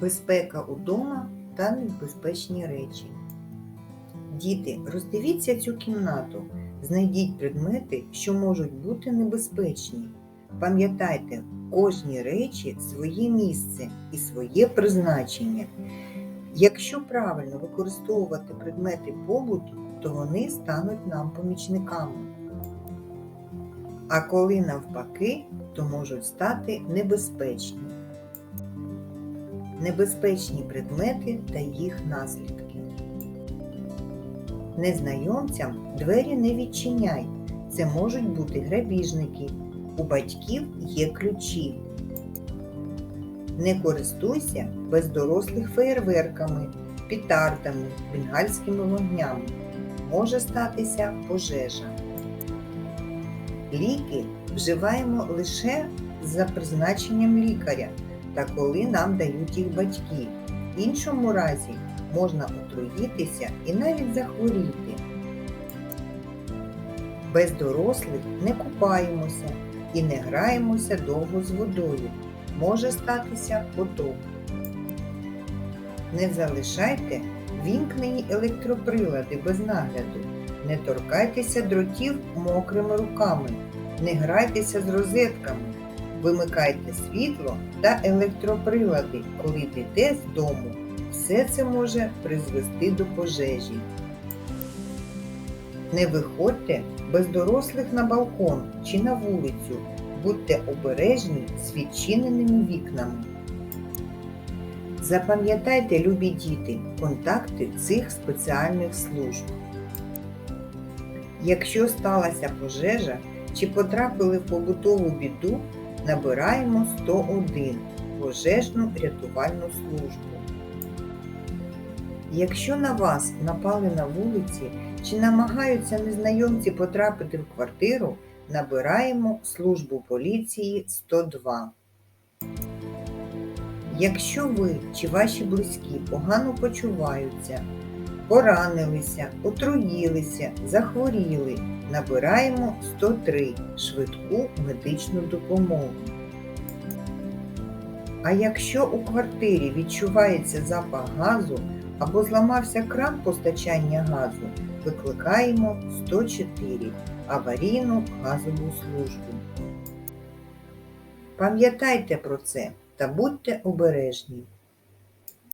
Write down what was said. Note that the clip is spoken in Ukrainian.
Безпека удома та небезпечні речі. Діти, роздивіться цю кімнату. Знайдіть предмети, що можуть бути небезпечні. Пам'ятайте, кожній речі своє місце і своє призначення. Якщо правильно використовувати предмети побуту, то вони стануть нам помічниками. А коли навпаки, то можуть стати небезпечні. Небезпечні предмети та їх наслідки. Незнайомцям двері не відчиняй. Це можуть бути грабіжники. У батьків є ключі. Не користуйся без дорослих феєрверками, пітардами, бенгальськими вогнями. Може статися пожежа. Ліки вживаємо лише за призначенням лікаря та коли нам дають їх батьки. В іншому разі можна отруїтися і навіть захворіти. Без дорослих не купаємося і не граємося довго з водою. Може статися потоп. Не залишайте вімкнені електроприлади без нагляду. Не торкайтеся дротів мокрими руками. Не грайтеся з розетками. Вимикайте світло та електроприлади, коли йдете з дому. Все це може призвести до пожежі. Не виходьте без дорослих на балкон чи на вулицю. Будьте обережні з відчиненими вікнами. Запам'ятайте, любі діти, контакти цих спеціальних служб. Якщо сталася пожежа чи потрапили в побутову біду, набираємо 101 пожежну рятувальну службу. Якщо на вас напали на вулиці чи намагаються незнайомці потрапити в квартиру, набираємо службу поліції 102. Якщо ви чи ваші близькі погано почуваються, поранилися, отруїлися, захворіли, набираємо 103 швидку медичну допомогу. А якщо у квартирі відчувається запах газу або зламався кран постачання газу, викликаємо 104 аварійну газову службу. Пам'ятайте про це та будьте обережні.